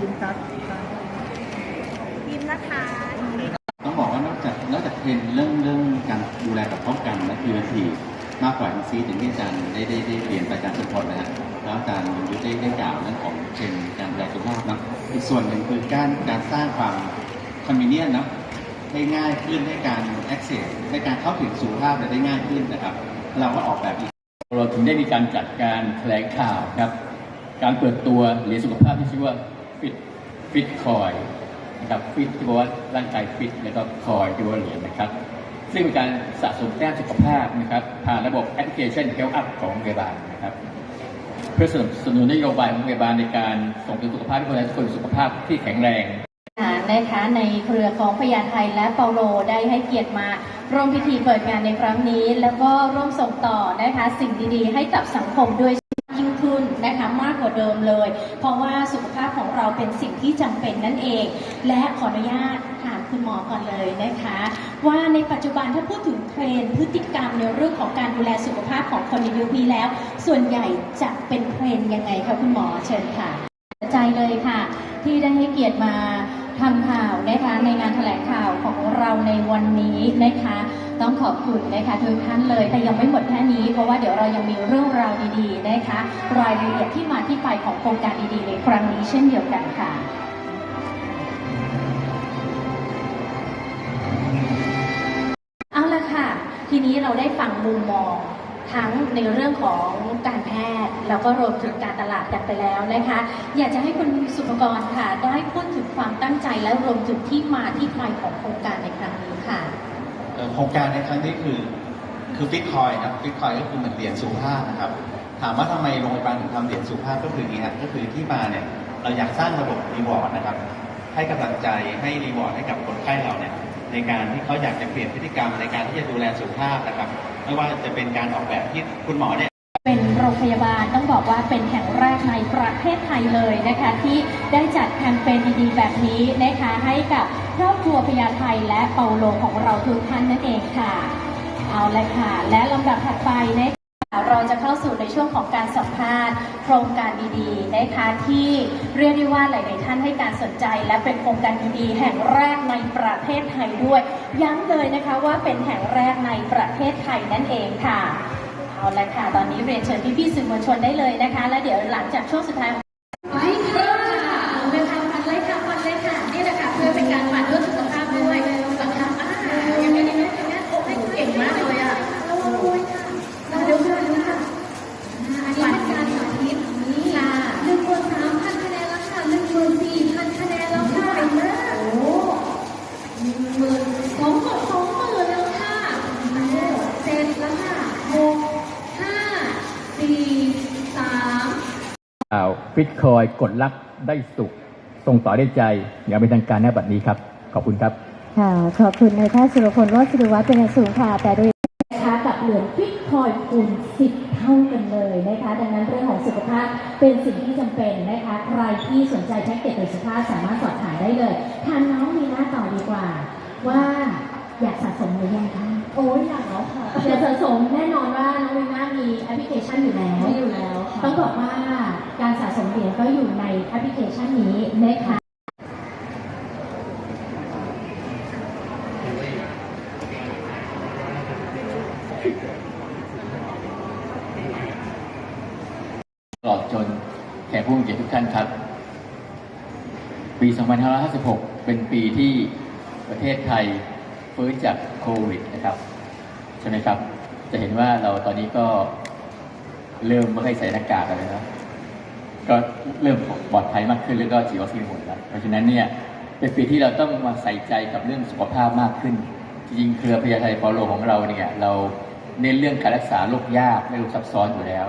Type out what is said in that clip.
ยิ้มครับยิ้มนะคะต้องบอกว่านอกจากนอกจากเทรนเรื่องเรื่องการดูแลกับป้องกันและพ r e v e n t i v e มากกว่าอินซีถึงที่อาจารย์ได้ได้ได้เรียนไปอาจารย์สุพจน์นะฮะแล้วอาจารย์ยุทธได้ได้กล่าวเรื่องของเทรนการดูแลสุขภาพนะอีกส่วนหนึ่งคือการการสร้างความคอนเวเนียนนะให้ง่ายขึ้นให้การ access ให้การเข้าถึงสุขภาพได้ง่ายขึ้นนะครับ เราก็ออกแบบอีกเราถึงได้มีการจัดการแถลงข่าวครับ การเปิดตัวเหรียญสุขภาพที่ชื่อว่า ฟิตฟิตคอยนะครับฟิตที่แปลว่าร่างกายฟิตแล้วก็คอยที่แปลว่าเหรียญนะครับ ซึ่งเป็นการสะสมแต้มสุขภาพนะครับผ่านระบบแอปพลิเคชัน Health Up ของโรงพยาบาลนะครับ เพื่อสนับสนุนนโยบายของโรงพยาบาลในการส่งเสริมสุขภาพให้คนไทยทุกคนสุขภาพที่แข็งแรงนะคะในเครือของพญาไทยและเปาโลได้ให้เกียรติมาร่วมพิธีเปิดงานในครั้งนี้ แล้วก็ร่วมส่งต่อนะคะสิ่งดีๆ ให้กับสังคมด้วยยิ่งขึ้นนะคะมากก ว่าเดิมเลย เพราะว่าสุขภาพของเราเป็นสิ่งที่จำเป็นนั่นเอง และขออนุญาตถามคุณหมอก่อนเลยนะคะ ว่าในปัจจุบันถ้าพูดถึงเทรนพฤติกรรมในเรื่องของการดูแลสุขภาพของคนในยุคนี้แล้ว ส่วนใหญ่จะเป็นเทรนยังไงคะคุณหมอเชิญค่ะใจเลยค่ะ ที่ได้ให้เกียรติมาทำข่าวนะคะในงานแถลงข่าวของเราในวันนี้นะคะ ต้องขอบคุณนะคะทุกท่านเลย แต่ยังไม่หมดแค่นี้ เพราะว่าเดี๋ยวเรายังมีเรื่องราวดีๆนะคะรายละเอียดที่มาที่ไปของโครงการดีๆในครั้งนี้เช่นเดียวกันค่ะเอาละค่ะ ทีนี้เราได้ฟังมุมมองทั้งในเรื่องของการแพทย์ แล้วก็รวมถึงการตลาดกันไปแล้วนะคะ อยากจะให้คุณสุภกรค่ะ ได้พูดถึงความตั้งใจและรวมถึงที่มาที่ไปของโครงการในครั้งนี้ค่ะ โครงการในครั้งนี้คือคือฟิตคอยครับฟิตคอยก็คือเหมือนเหรียญสุขภาพนะครับถามว่าทำไมโรงพยาบาลถึงทำเหรียญสุขภาพก็คืออย่างนี้ครับก็คือที่มาเนี่ยเราอยากสร้างระบบรีวอร์ดนะครับ ให้กำลังใจให้รีวอร์ดให้กับคนไข้เราเนี่ยในการที่เขาอยากจะเปลี่ยนพฤติกรรมในการที่จะดูแลสุขภาพนะครับ ไม่ว่าจะเป็นการออกแบบที่คุณหมอเนี่ยเป็นโรงพยาบาลต้องบอกว่าเป็นแห่ง ยเลยนะคะที่ได้จัดแคมเปญดีๆแบบนี้นะคะให้กับครอบครัวพญาไทและเปาโลของเราทุกท่านนั่นเองค่ะ เอาละค่ะ และลำดับถัดไปนะคะเราจะเข้าสู่ในช่วงของการสัมภาษณ์ โครงการดีๆนะคะที่เรียกได้ว่าหลาย ๆ ท่านให้การสนใจ และเป็นโครงการดีๆแห่งแรกในประเทศไทยด้วย ย้ำเลยนะคะว่าเป็นแห่งแรกในประเทศไทยนั่นเองค่ะเอาละค่ะ ตอนนี้เรียนเชิญพี่ๆสื่อมวลชนได้เลยนะคะ และเดี๋ยวหลังจากช่วงสุดท้ายของไปค่ะเดินทางกันเลยค่ะวันเลยค่ะ นี่แหละค่ะเพื่อเป็นการปั่นเรื่องสุขภาพด้วยบังคับอ่ายังไงยังไงยังไงโอ้ยเก่งมากเลยอะระวังด้วยค่ะเดี๋ยวค่ะเดี๋ยวค่ะอันนี้เป็นการสาธิตนี่ค่ะหนึ่งหมื่นสามพันคะแนนแล้วค่ะหนึ่งหมื่นสี่พันคะแนนแล้วค่ะเก่งมากโอ้หนึ่งหมื่นสองหมื่นสองหมื่นแล้วค่ะโอ้เจ็ดแล้วค่ะหกห้า สี่สามข่าวฟิตคอยกดลักได้สุขส่งต่อได้ใจอย่างเป็นทางการณบัดนี้ครับ ขอบคุณครับค่ะขอบคุณนายแพทย์สุรพลวชิรวัฒน์เป็นอย่างสูงค่ะ แต่โดยนะคะกับเหรียญฟิตคอยคูณ10เท่ากันเลยนะคะ ดังนั้นเรื่องของสุขภาพเป็นสิ่งที่จำเป็นนะคะ ใครที่สนใจแพ็กเกจสุขภาพสามารถสอบถามได้เลยทานน้องมีหน้าต่อดีกว่า ว่าอยากสะสมหรือยังคะ โอ้ยอยากแล้วค่ะอยากสะสมแน่นอนว่าน้องวีน่ามีแอปพลิเคชันอยู่แล้วมีอยู่แล้วค่ะต้องบอกว่าการสะสมเหรียญก็อยู่ในแอปพลิเคชันนี้นะคะตลอดจนแขกผู้มีเกียรติทุกท่านครับ ปี 2556 เป็นปีที่ประเทศไทย ฟื้นจากโควิดนะครับ ใช่ไหมครับ จะเห็นว่าเราตอนนี้ก็เริ่มไม่ค่อยใส่หน้ากากกันแล้วนะก็เริ่มปลอดภัยมากขึ้นแล้วก็ฉีดวัคซีนหมดแล้วเพราะฉะนั้นเนี่ยเป็นปีที่เราต้องมาใส่ใจกับเรื่องสุขภาพมากขึ้น จริงเครือพยาไทยพอโลของเราเนี่ยเราเน้นเรื่องการรักษาโรคยากไม่โรคซับซ้อนอยู่แล้ว